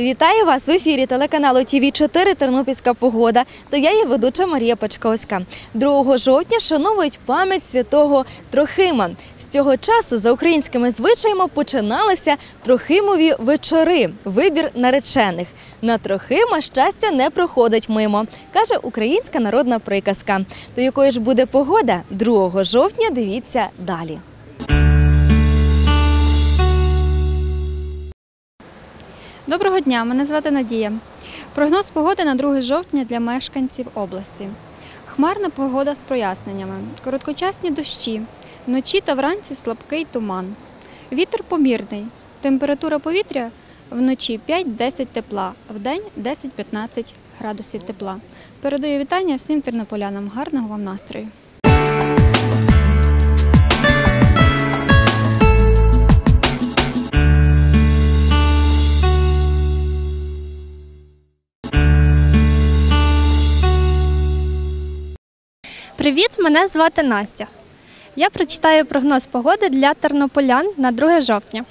Вітаю вас в ефірі телеканалу ТВ 4 Тернопільська погода. Та я є ведуча Марія Пачковська. 2 жовтня шановують пам'ять святого Трохима. З цього часу за українськими звичаями починалися Трохимові вечори, вибір наречених. На Трохима щастя не проходить мимо, каже українська народна приказка. То якою ж буде погода 2 жовтня? Дивіться далі. Доброго дня, мене звати Надія. Прогноз погоди на 2 жовтня для мешканців області. Хмарна погода з проясненнями, короткочасні дощі, вночі та вранці слабкий туман. Вітер помірний. Температура повітря вночі 5-10 тепла, вдень 10-15 градусів тепла. Передаю вітання всім тернополянам. Гарного вам настрою! Привіт, мене звати Настя. Я прочитаю прогноз погоди для тернополян на 2 жовтня.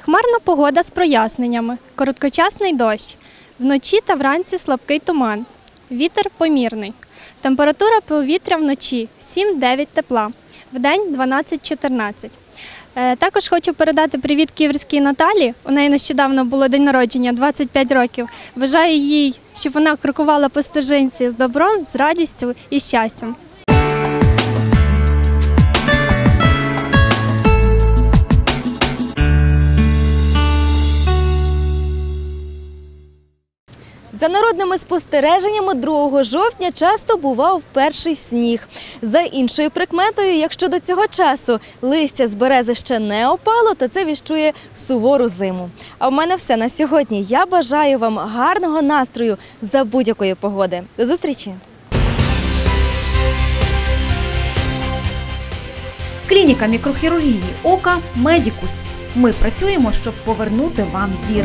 Хмарна погода з проясненнями, короткочасний дощ. Вночі та вранці слабкий туман. Вітер помірний. Температура повітря вночі 7-9 тепла, вдень 12-14. Е, Також хочу передати привіт ківерській Наталі. У неї нещодавно було день народження, 25 років. Бажаю їй, щоб вона крокувала по стежинці з добром, з радістю і щастям. За народними спостереженнями 2 жовтня часто бував перший сніг. За іншою прикметою, якщо до цього часу листя з берези ще не опало, то це віщує сувору зиму. А в мене все на сьогодні. Я бажаю вам гарного настрою за будь-якої погоди. До зустрічі! Клініка мікрохірургії ока Медікус. Ми працюємо, щоб повернути вам зір.